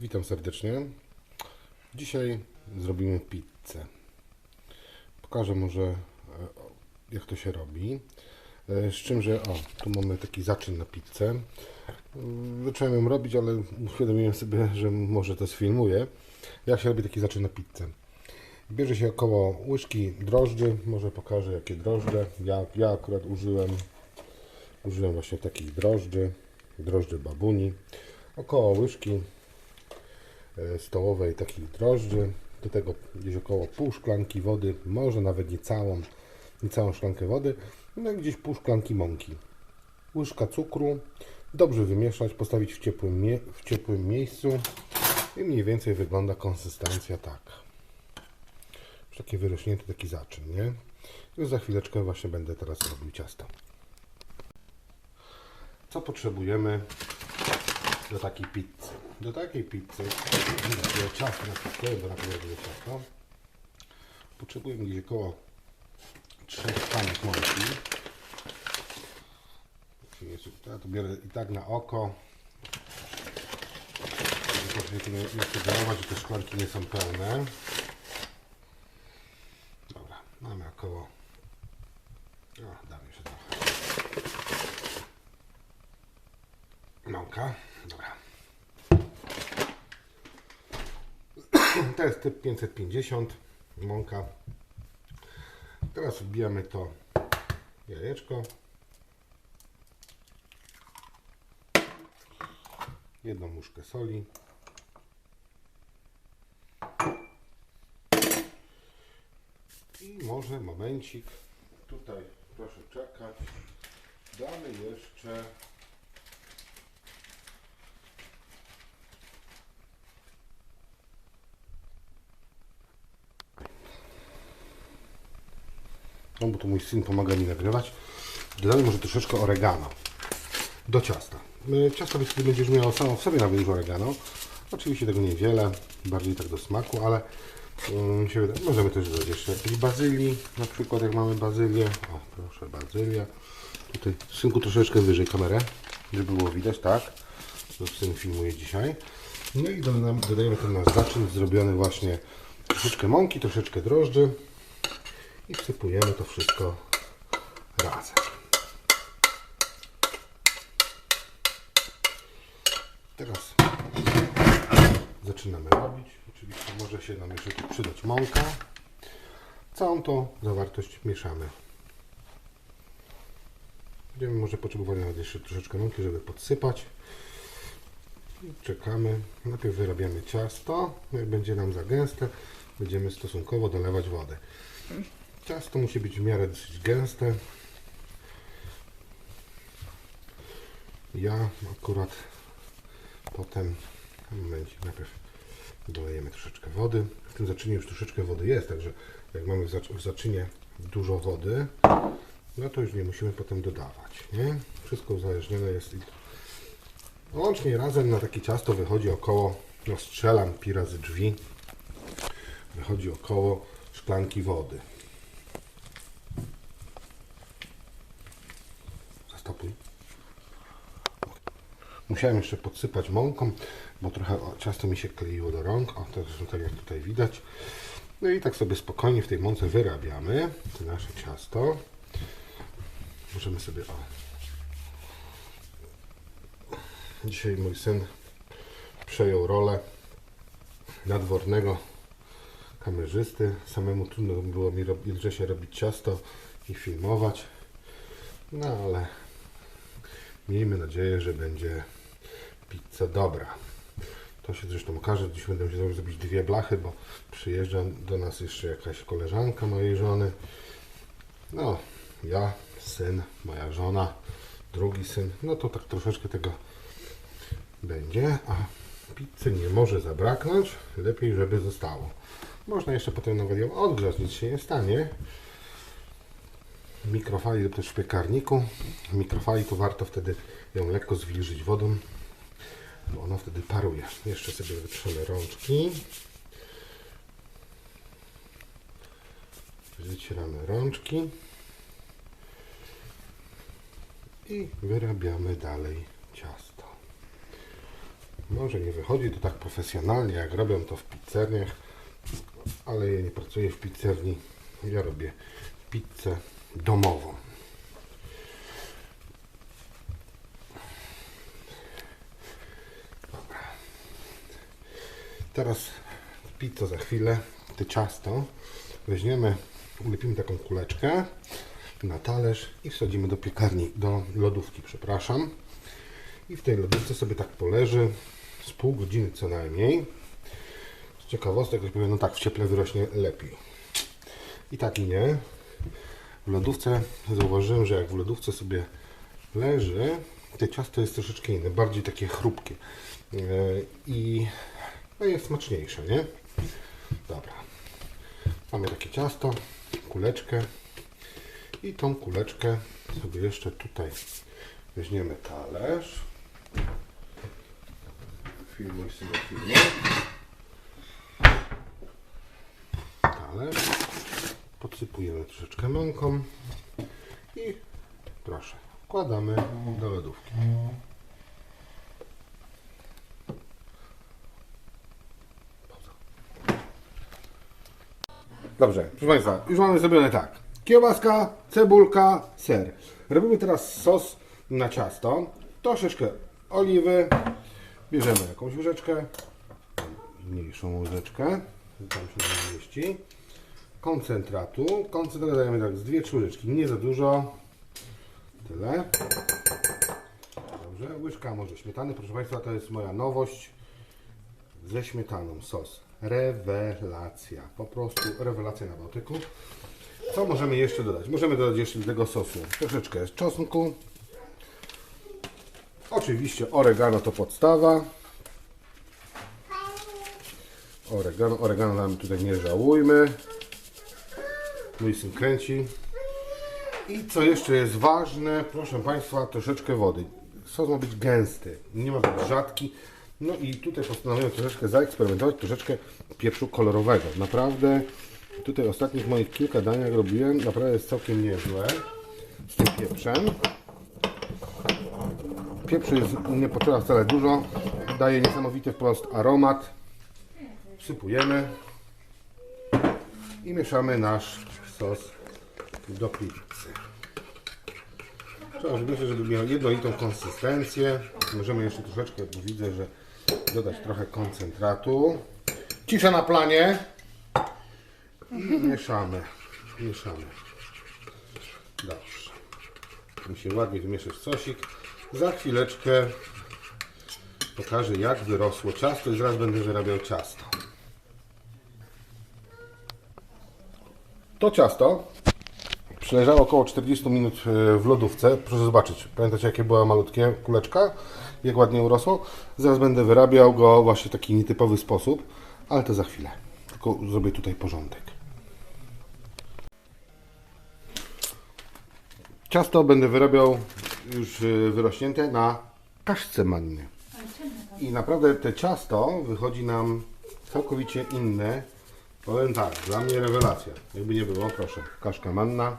Witam serdecznie. Dzisiaj zrobimy pizzę. Pokażę może e, jak to się robi. E, Z czym, że o, tu mamy taki zaczyn na pizzę. Mm, Zacząłem ją robić, ale uświadomiłem sobie, że może to sfilmuję. Jak się robi taki zaczyn na pizzę. Bierze się około łyżki drożdży. Może pokażę jakie drożdże. Ja, ja akurat użyłem użyłem właśnie takich drożdży. Drożdży babuni. Około łyżki e, stołowej takich drożdży. Do tego gdzieś około pół szklanki wody, może nawet nie całą, nie całą szklankę wody. No i gdzieś pół szklanki mąki. Łyżka cukru. Dobrze wymieszać, postawić w ciepłym, mie- w ciepłym miejscu. I mniej więcej wygląda konsystencja tak. Już taki wyrośnięty taki zaczyn, nie? Już za chwileczkę właśnie będę teraz robił ciasto. Co potrzebujemy do takiej pizzy? Do takiej pizzy, do ciasta na pizzę, bo na pewno będzie ciasto, potrzebujemy gdzieś około 3 szklanek mąki. Ja to biorę i tak na oko. Proszę nie, nie sugerować, że te szklanki nie są pełne. Dobra, mamy około... O, damy się trochę. Mąka, dobra. To jest typ 550, mąka. Teraz wbijamy to jajeczko. Jedną muszkę soli. I może momencik. Tutaj proszę czekać. Damy jeszcze No bo to mój syn pomaga mi nagrywać. Dodamy może troszeczkę oregano do ciasta. Y, Ciasto wtedy będziesz miało samo w sobie nawet już oregano. Oczywiście tego niewiele, bardziej tak do smaku, ale mm, się wydaje, możemy też dodać jeszcze jakiejś bazylii, na przykład jak mamy bazylię. O, proszę, bazylia. Tutaj synku troszeczkę wyżej kamerę, żeby było widać, tak. To syn filmuje dzisiaj. No i dodajemy, dodajemy ten nasz zaczyn zrobiony właśnie troszeczkę mąki, troszeczkę drożdży i wsypujemy to wszystko razem. Teraz zaczynamy robić. Oczywiście może się nam jeszcze tu przydać mąka. Całą tą zawartość mieszamy. Będziemy może potrzebowali nawet jeszcze troszeczkę mąki, żeby podsypać. I czekamy. Najpierw wyrabiamy ciasto. Jak będzie nam za gęste, będziemy stosunkowo dolewać wodę. Ciasto musi być w miarę dosyć gęste. Ja akurat potem, momencik, najpierw dolejemy troszeczkę wody. W tym zaczynie już troszeczkę wody jest, także jak mamy w zac- w zaczynie dużo wody, no to już nie musimy potem dodawać, nie? Wszystko uzależnione jest łącznie razem na takie ciasto wychodzi około, no strzelam pi razy drzwi, wychodzi około szklanki wody. Musiałem jeszcze podsypać mąką, bo trochę ciasto mi się kleiło do rąk. O, to zresztą tak jak tutaj widać. No i tak sobie spokojnie w tej mące wyrabiamy to nasze ciasto. Możemy sobie o. Dzisiaj mój syn przejął rolę nadwornego kamerzysty. Samemu trudno było mi jednocześnie robić ciasto i filmować. No ale miejmy nadzieję, że będzie pizza dobra. To się zresztą okaże. Dziś będę musiał zrobić dwie blachy, bo przyjeżdża do nas jeszcze jakaś koleżanka mojej żony. No, ja, syn, moja żona, drugi syn. No to tak troszeczkę tego będzie, a pizzy nie może zabraknąć. Lepiej, żeby zostało. Można jeszcze potem nawet ją odgrzać, nic się nie stanie. Mikrofali też w piekarniku. Mikrofali to warto wtedy ją lekko zwilżyć wodą, bo ona wtedy paruje. Jeszcze sobie wytrzemy rączki. Wycieramy rączki. I wyrabiamy dalej ciasto. Może nie wychodzi to tak profesjonalnie, jak robią to w pizzerniach, ale ja nie pracuję w pizzerni. Ja robię pizzę domową. Teraz pizzę za chwilę, to ciasto weźmiemy, ulepimy taką kuleczkę na talerz i wsadzimy do piekarni, do lodówki, przepraszam. I w tej lodówce sobie tak poleży z pół godziny co najmniej. Z ciekawostek, jak powiem, no tak, w cieple wyrośnie lepiej. I tak i nie. W lodówce zauważyłem, że jak w lodówce sobie leży, to ciasto jest troszeczkę inne, bardziej takie chrupkie. Yy, I no jest smaczniejsze, nie? Dobra. Mamy takie ciasto, kuleczkę. I tą kuleczkę sobie jeszcze tutaj weźmiemy talerz. Filmuj sobie filmy. Talerz. Podsypujemy troszeczkę mąką i proszę, wkładamy do lodówki. Dobrze, proszę Państwa, już mamy zrobione tak. Kiełbaska, cebulka, ser. Robimy teraz sos na ciasto. Troszeczkę oliwy. Bierzemy jakąś łyżeczkę. Mniejszą łyżeczkę. Tam się mieści. Koncentratu. Koncentrat dajemy tak z dwie trzy łyżeczki. Nie za dużo. Tyle. Dobrze. Łyżka może śmietany. Proszę Państwa, to jest moja nowość ze śmietaną sos. Rewelacja. Po prostu rewelacja na Bałtyku. Co możemy jeszcze dodać? Możemy dodać jeszcze do tego sosu troszeczkę czosnku. Oczywiście oregano to podstawa. Oregano, oregano nam tutaj nie żałujmy. Mój syn kręci. I co jeszcze jest ważne, proszę Państwa, troszeczkę wody. Sos ma być gęsty, nie ma być rzadki. No i tutaj postanowiłem troszeczkę zaeksperymentować, troszeczkę pieprzu kolorowego. Naprawdę tutaj ostatnich moich kilka jak robiłem, naprawdę jest całkiem niezłe z tym pieprzem. Pieprzu jest nie potrzeba wcale dużo, daje niesamowity wprost aromat. Wsypujemy i mieszamy nasz sos do pizzy. Trzeba, żeby, żeby miał jednolitą konsystencję. Możemy jeszcze troszeczkę, bo widzę, że dodać trochę koncentratu. Cisza na planie. Mieszamy. Mieszamy. Dobrze. Mi się ładnie wymieszyć sosik. Za chwileczkę pokażę jak wyrosło ciasto i zaraz będę wyrabiał ciasto. To ciasto Przeleżało około 40 minut e, w lodówce. Proszę zobaczyć. Pamiętacie jakie była malutkie kuleczka? Jak ładnie urosło? Zaraz będę wyrabiał go właśnie w taki nietypowy sposób, ale to za chwilę. Tylko zrobię tutaj porządek. Ciasto będę wyrabiał już e, wyrośnięte na kaszce manny. I naprawdę te ciasto wychodzi nam całkowicie inne. Powiem tak, dla mnie rewelacja. Jakby nie było, proszę, kaszka manna.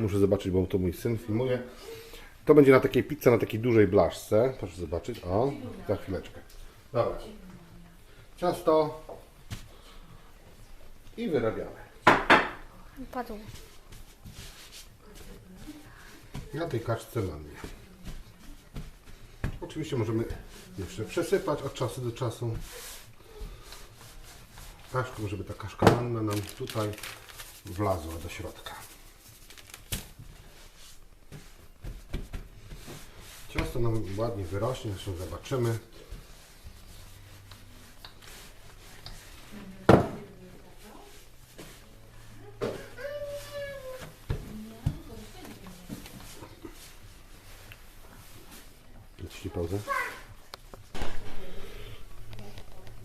Muszę zobaczyć, bo to mój syn filmuje. To będzie na takiej pizzy, na takiej dużej blaszce. Proszę zobaczyć. O, za chwileczkę. Dobra. Ciasto. I wyrabiamy. Padł. Na tej kaczce mannie. Oczywiście możemy jeszcze przesypać od czasu do czasu kaszką, żeby ta kaszka manna nam tutaj wlazła do środka. Ciasto nam ładnie wyrośnie, zresztą zobaczymy. Naciśnij pauzę.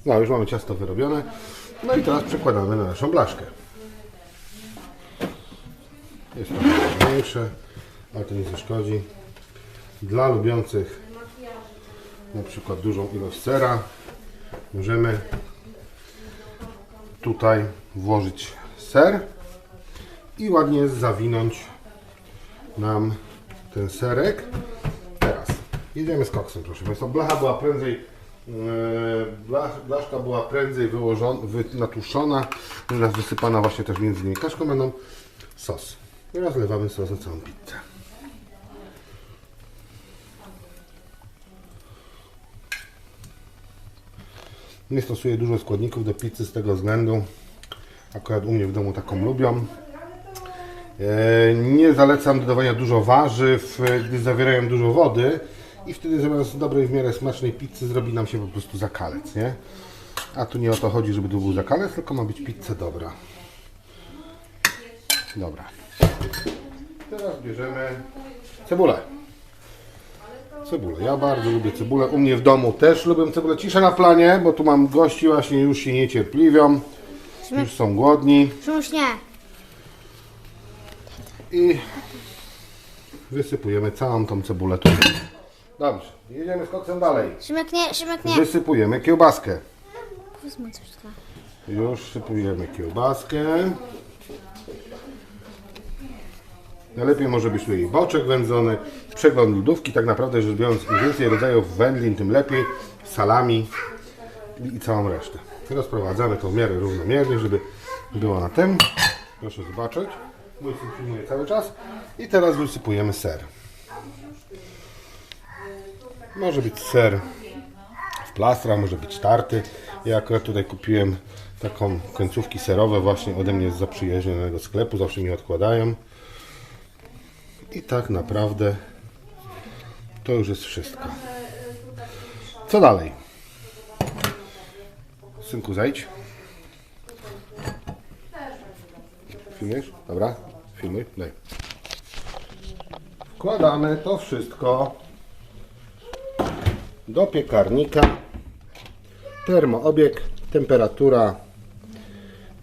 No, już mamy ciasto wyrobione. No i teraz przekładamy na naszą blaszkę. Jest trochę mniejsze, ale to nie zaszkodzi. Dla lubiących na przykład dużą ilość sera możemy tutaj włożyć ser i ładnie zawinąć nam ten serek. Teraz jedziemy z koksem, proszę Państwa. Blacha była prędzej Bla- Blaszka była prędzej wyłożona, wy, natuszona, teraz wysypana właśnie też między nimi kaszką, będą sos. I rozlewamy sos na całą pizzę. Nie stosuję dużo składników do pizzy z tego względu, akurat u mnie w domu taką lubią. E, Nie zalecam dodawania dużo warzyw, e, gdy zawierają dużo wody i wtedy zamiast dobrej w miarę smacznej pizzy zrobi nam się po prostu zakalec, nie? A tu nie o to chodzi, żeby tu był zakalec, tylko ma być pizza dobra. Dobra. Teraz bierzemy cebulę. Cebulę. Ja bardzo lubię cebulę. U mnie w domu też lubię cebulę. Cisza na planie, bo tu mam gości właśnie już się niecierpliwią. Już są głodni. Szymuś nie. I wysypujemy całą tą cebulę tu. Dobrze, jedziemy z koksem dalej. Szymek nie, Szymek nie. Wysypujemy kiełbaskę. Coś tam. Już sypujemy kiełbaskę. Najlepiej może być tu jej boczek wędzony. Przegląd lodówki, tak naprawdę rzecz biorąc, im więcej rodzajów wędlin, tym lepiej. Salami i całą resztę. Rozprowadzamy to w miarę równomiernie, żeby było na tym. Proszę zobaczyć. Mój syn filmuje cały czas. I teraz wysypujemy ser. Może być ser w plastra, może być tarty. Ja akurat tutaj kupiłem taką końcówki serowe właśnie ode mnie z zaprzyjaźnionego sklepu, zawsze mi odkładają. I tak naprawdę to już jest wszystko. Co dalej? Synku, zejdź. Filmujesz? Dobra, filmuj, daj. Wkładamy to wszystko do piekarnika. Termoobieg, temperatura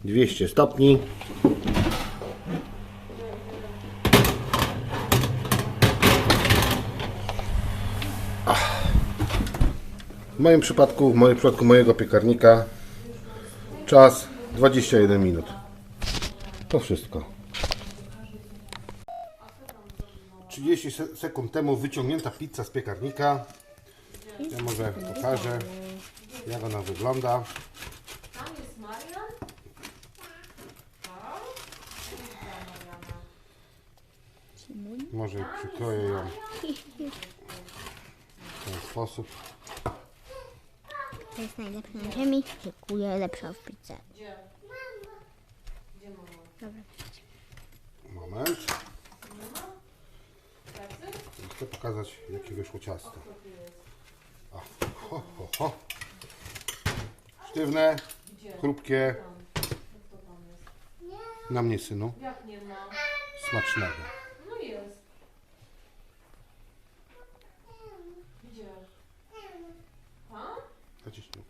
200 stopni. W moim przypadku, w moim przypadku mojego piekarnika czas 21 minut. To wszystko. 30 se- sekund temu wyciągnięta pizza z piekarnika. Ja może pokażę, jak ona wygląda. Może przykroję ją w ten sposób. To jest najlepsze na ziemi. Dziękuję, lepsza w pizzę. Gdzie? Gdzie mama? Dobra. Moment. Chcę pokazać, jakie wyszło ciasto. O, ho, ho, ho. Sztywne, chrupkie. Na mnie, synu. Jak nie ma? Smacznego. just